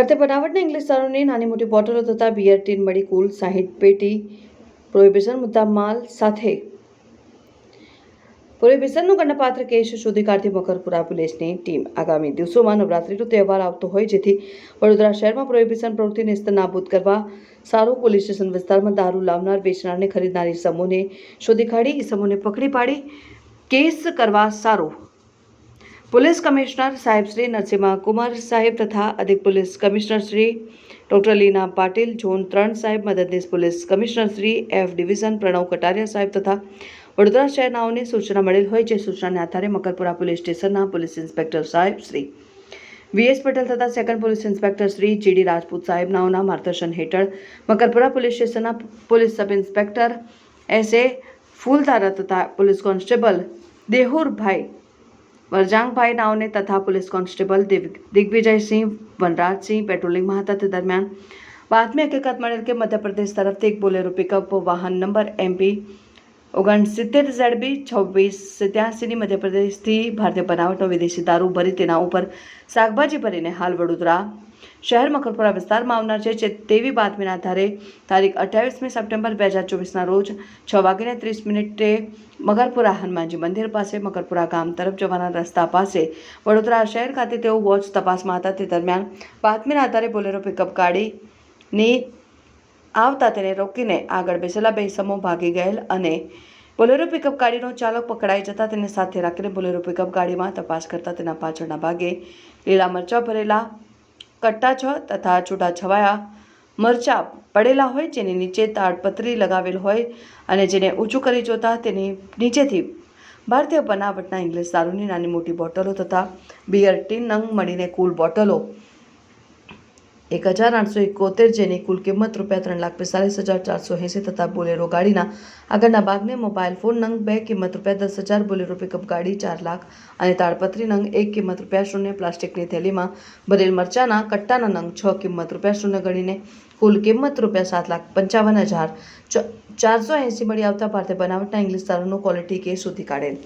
ભારતીય બનાવટના ઇંગ્લિશ દારૂની નાની મોટી બોટલો તથા બિયર ટીન મળી કુલ સાહીઠ પેટી પ્રોહિબિશન મુદ્દા માલ સાથે. પ્રોહિબિશનનો ગણપાત્ર કેસ શોધી કાઢતી મકરપુરા પોલીસની ટીમ. આગામી દિવસોમાં નવરાત્રિનો તહેવાર આવતો હોય જેથી વડોદરા શહેરમાં પ્રોહિબિશન પ્રવૃત્તિને નાબૂદ કરવા સારું પોલીસ સ્ટેશન વિસ્તારમાં દારૂ લાવનાર વેચનારને ખરીદનારી સમૂહને શોધી કાઢી એ સમૂહને પકડી પાડી. કેસ કરવા સારું પોલીસ કમિશનર સાહેબ શ્રી નરસિંહા કુમાર સાહેબ તથા અધિક police commissioner Shri doctor Leena Patil zone ત્રણ સાહેબ, મદદનીશ police commissioner Shri F division, Pranav Kataria સાહેબ તથા વડોદરા શહેરનાઓને સૂચના મળેલ હોય જે સૂચનાને આધારે મકરપુરા પોલીસ સ્ટેશનના પોલીસ ઇન્સ્પેક્ટર સાહેબ શ્રી વીએસ પટેલ તથા second police inspector Shri GD Rajput સાહેબનાઓના માર્ગદર્શન હેઠળ મકરપુરા પોલીસ સ્ટેશનના police sub inspector S A Phuldhara તથા પોલીસ કોન્સ્ટેબલ દેહુરભાઈ વરજાંગભાઈ નાઓને તથા પોલીસ કોન્સ્ટેબલ દિગ- દિગ્વિજયસિંહ, વનરાજસિંહ પેટ્રોલિંગમાં હતા તે દરમિયાન બાતમી હકીકત મળેલ કે મધ્યપ્રદેશ તરફથી એક બોલેરો પિકઅપ વાહન નંબર એમપી ઓગણસિત્તેર ઝેડબી છવ્વીસ સિત્યાસીની મધ્યપ્રદેશથી ભારતીય બનાવટનો વિદેશી દારૂ ભરી તેના ઉપર શાકભાજી ભરીને હાલ વડોદરા શહેર મકરપુરા વિસ્તારમાં આવનાર છે તેવી બાતમીના આધારે તારીખ અઠ્યાવીસમી સપ્ટેમ્બર બે હજાર ચોવીસના રોજ છ વાગીને ત્રીસ મિનિટે મકરપુરા હનુમાનજી મંદિર પાસે મકરપુરા ગામ તરફ જવાના રસ્તા પાસે વડોદરા શહેર ખાતે તેઓ વોચ તપાસમાં હતા. તે દરમિયાન બાતમીના આધારે બોલેરો પિકઅપ ગાડીની આવતા તેને રોકીને આગળ બેસેલા બે સમૂહ ભાગી ગયેલ અને બોલેરો પિકઅપ ગાડીનો ચાલક પકડાઈ જતા તેને સાથે રાખીને બોલેરો પિકઅપ ગાડીમાં તપાસ કરતા તેના પાછળના ભાગે લીલા મરચાં ભરેલા કટ્ટા છ તથા છૂટા છવાયા મરચાં પડેલા હોય જેની નીચે તાડપત્રી લગાવેલ હોય અને જેને ઊંચું કરી જોતા તેની નીચેથી ભારતીય બનાવટના ઇંગ્લિશ દારૂની નાની મોટી બોટલો તથા બિયર ટીન નંગ મળીને કુલ બોટલો એક હજાર આઠસો એકોતેર જેની કુલ કિંમત રૂપિયા ત્રણ લાખ પિસ્તાલીસ હજાર ચારસો એંસી તથા બોલેરો ગાડીના આગળના ભાગને મોબાઈલ ફોન નંગ બે કિંમત રૂપિયા દસ હજાર, બોલેરો પિકઅપ ગાડી ચાર લાખ અને તાડપત્રી નંગ એક કિંમત રૂપિયા શૂન્ય પ્લાસ્ટિકની થેલીમાં ભરેલ મરચાના કટ્ટાના નંગ છ કિંમત રૂપિયા શૂન્ય ગણીને કુલ કિંમત રૂપિયા સાત લાખ પંચાવન હજાર ચારસો એંસી મળી આવતા ભારતીય બનાવટના ઇંગ્લિશ દારૂનો ક્વોલિટી કેસ શોધી કાઢેલ.